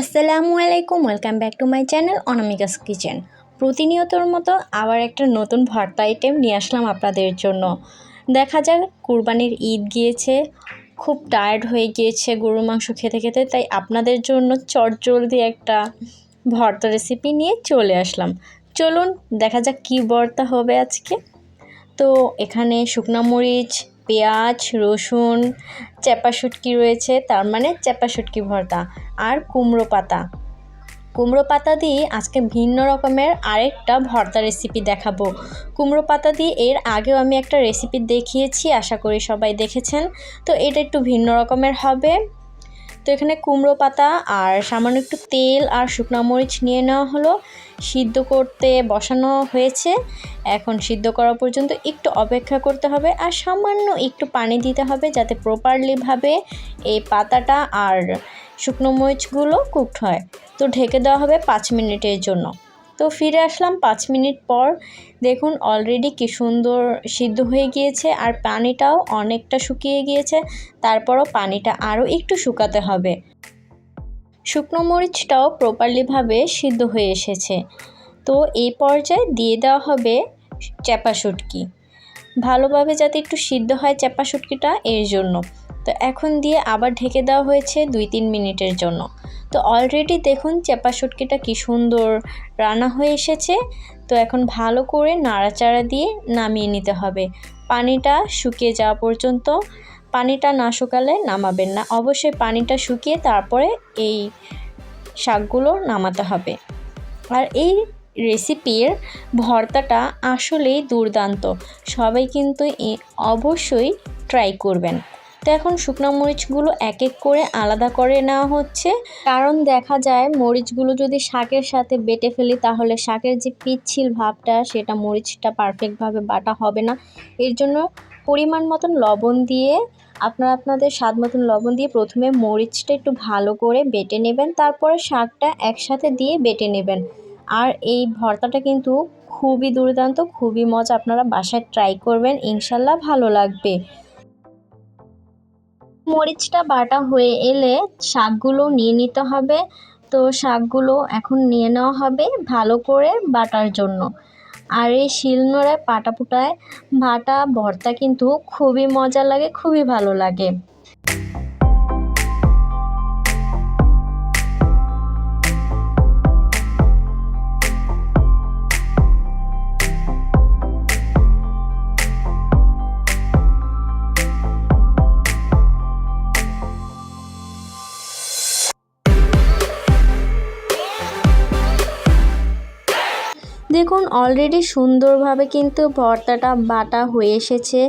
আসসালামু আলাইকুম welcome back to my channel Anamika's kitchen প্রতিনিয়তর মতো আবার একটা নতুন ভর্তা আইটেম নিয়ে আসলাম আপনাদের জন্য। দেখা যাক, কুরবানির ঈদ গিয়েছে, খুব টায়ার্ড হয়ে গিয়েছে গরুর মাংস খেতে খেতে, তাই আপনাদের জন্য চটজলদি একটা ভর্তা রেসিপি নিয়ে চলে আসলাম। চলুন, দেখা যাক কী ভর্তা হবে আজকে। তো এখানে শুকনা মরিচ পেঁয়াজ, রসুন, চ্যাপা শুটকি রয়েছে, তার মানে চ্যাপা শুটকি ভর্তা আর কুমড়ো পাতা। কুমড়ো পাতা দিয়ে আজকে ভিন্ন রকমের আরেকটা ভর্তা রেসিপি দেখাবো। কুমড়ো পাতা দিয়ে এর আগেও আমি একটা রেসিপি দেখিয়েছি, আশা করি সবাই দেখেছেন। তো এটা একটু ভিন্ন রকমের হবে। তো এখানে কুমড়ো পাতা আর সামান্য একটু তেল আর শুকনো মরিচ নিয়ে নেওয়া হলো। সিদ্ধ করতে বসানো হয়েছে। এখন সিদ্ধ করা পর্যন্ত একটু অপেক্ষা করতে হবে আর সামান্য একটু পানি দিতে হবে যাতে প্রপারলিভাবে এই পাতাটা আর শুকনো মরিচগুলো কুকড হয়। তো ঢেকে দেওয়া হবে পাঁচ মিনিটের জন্য। তো ফিরে আসলাম পাঁচ মিনিট পর। দেখুন অলরেডি কি সুন্দর সিদ্ধ হয়ে গিয়েছে আর পানিটাও অনেকটা শুকিয়ে গিয়েছে। তারপরও পানিটা আরও একটু শুকাতে হবে। শুকনো মরিচটাও প্রপারলিভাবে সিদ্ধ হয়ে এসেছে। তো এই পর্যায়ে দিয়ে দেওয়া হবে চ্যাপা শুটকি। ভালোভাবে যাতে একটু সিদ্ধ হয় চ্যাপা শুটকিটা, এর জন্য। তো এখন দিয়ে আবার ঢেকে দেওয়া হয়েছে দুই তিন মিনিটের জন্য। তো অলরেডি দেখুন চেপা শুটকিটা কী সুন্দর রান্না হয়ে এসেছে। তো এখন ভালো করে নাড়াচাড়া দিয়ে নামিয়ে নিতে হবে। পানিটা শুকিয়ে যাওয়া পর্যন্ত পানিটা না শুকালে নামাবেন না। অবশ্যই পানিটা শুকিয়ে তারপরে এই শাকগুলো নামাতে হবে। আর এই রেসিপির ভর্তাটা আসলেই দুর্দান্ত। সবাই কিন্তু অবশ্যই ট্রাই করবেন। তো এখন শুকনো মরিচগুলো এক এক করে আলাদা করে নেওয়া হচ্ছে। কারণ দেখা যায় মরিচগুলো যদি শাকের সাথে বেটে ফেলি, তাহলে শাকের যে পিচ্ছিল ভাবটা, সেটা মরিচটা পারফেক্টভাবে বাটা হবে না। এর জন্য পরিমাণ মতন লবণ দিয়ে, আপনারা আপনাদের স্বাদ মতন লবণ দিয়ে প্রথমে মরিচটা একটু ভালো করে বেটে নেবেন, তারপরে শাকটা একসাথে দিয়ে বেটে নেবেন। আর এই ভর্তাটা কিন্তু খুবই দুর্দান্ত, খুবই মজা, আপনারা বাসায় ট্রাই করবেন, ইনশাল্লাহ ভালো লাগবে। মরিচটা বাটা হয়ে এলে শাকগুলো নিয়ে নিতে হবে। তো শাকগুলো এখন নিয়ে নেওয়া হবে ভালো করে বাটার জন্য। আর এই শিলনোড়ায় পাটা পুটায় বাটা ভর্তা কিন্তু খুবই মজা লাগে, খুবই ভালো লাগে। দেখুন অলরেডি সুন্দরভাবে কিন্তু ভর্তাটা বাটা হয়ে এসেছে।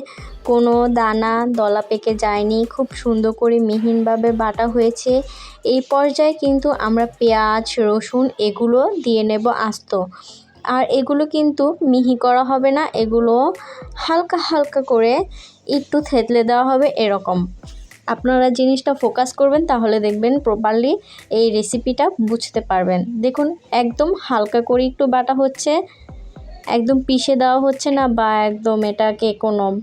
কোনো দানা দলা পেকে যায়নি, খুব সুন্দর করে মিহিনভাবে বাটা হয়েছে। এই পর্যায়ে কিন্তু আমরা পেঁয়াজ, রসুন এগুলো দিয়ে নেব আস্ত। আর এগুলো কিন্তু মিহি করা হবে না, এগুলো হালকা হালকা করে একটু থেতলে দেওয়া হবে এরকম। আপনারা জিনিসটা ফোকাস করবেন, তাহলে দেখবেন প্রপারলি এই রেসিপিটা বুঝতে পারবেন। দেখুন, একদম হালকা করে একটু বাটা হচ্ছে, একদম পিষে দেওয়া হচ্ছে না বা একদম এটাকে কোনো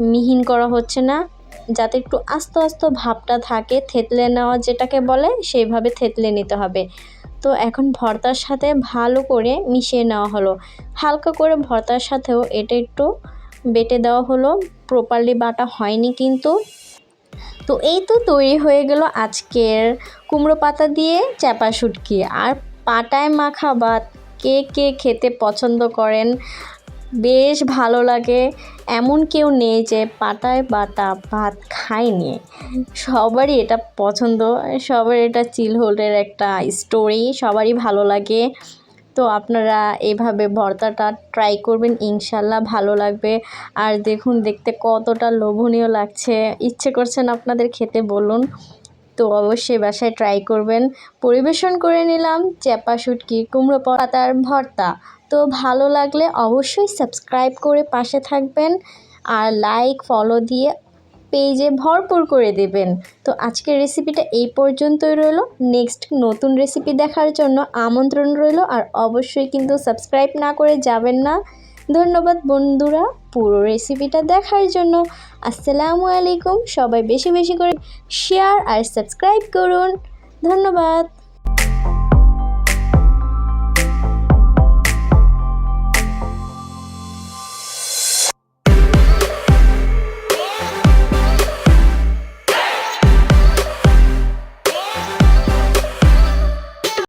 মিহিন করা হচ্ছে না। যাতে একটু আস্তে আস্তে ভাবটা থাকে, থেতলে নেওয়া যেটাকে বলে, সেইভাবে থেতলে নিতে হবে। তো এখন ভর্তার সাথে ভালো করে মিশিয়ে নেওয়া হলো। হালকা করে ভর্তার সাথেও এটা একটু বেটে দেওয়া হলো। প্রপারলি বাটা হয়নি কিন্তু। তো এই তো তৈরি হয়ে গেল আজকের কুমড়ো পাতা দিয়ে চাপা শুটকি। আর পাটায় মাখা ভাত, কে কে খেতে পছন্দ করেন? বেশ ভালো লাগে। এমন কেউ নেই যে পাটায় বাটা ভাত খায়নি। সবারই এটা পছন্দ, সবার এটা চিল হোল্ডের একটা স্টোরি সবারই ভালো লাগে। তো আপনারা এভাবে ভর্তাটা ট্রাই করবেন, ইনশাল্লাহ ভালো লাগবে। আর দেখুন, দেখতে কতটা লোভনীয় লাগছে। ইচ্ছে করছেন আপনাদের খেতে, বলুন। তো অবশ্যই বাসায় ট্রাই করবেন। পরিবেশন করে নিলাম চ্যাপা শুটকি, কুমড়ো পাতার ভর্তা। তো ভালো লাগলে অবশ্যই সাবস্ক্রাইব করে পাশে থাকবেন। আর লাইক ফলো দিয়ে পেজে ভরপুর করে দেবেন। তো আজকের রেসিপিটা এই পর্যন্তই রইল। নেক্সট নতুন রেসিপি দেখার জন্য আমন্ত্রণ রইল। আর অবশ্যই কিন্তু সাবস্ক্রাইব না করে যাবেন না। ধন্যবাদ বন্ধুরা পুরো রেসিপিটা দেখার জন্য। আসসালামু আলাইকুম। সবাই বেশি বেশি করে শেয়ার আর সাবস্ক্রাইব করুন। ধন্যবাদ।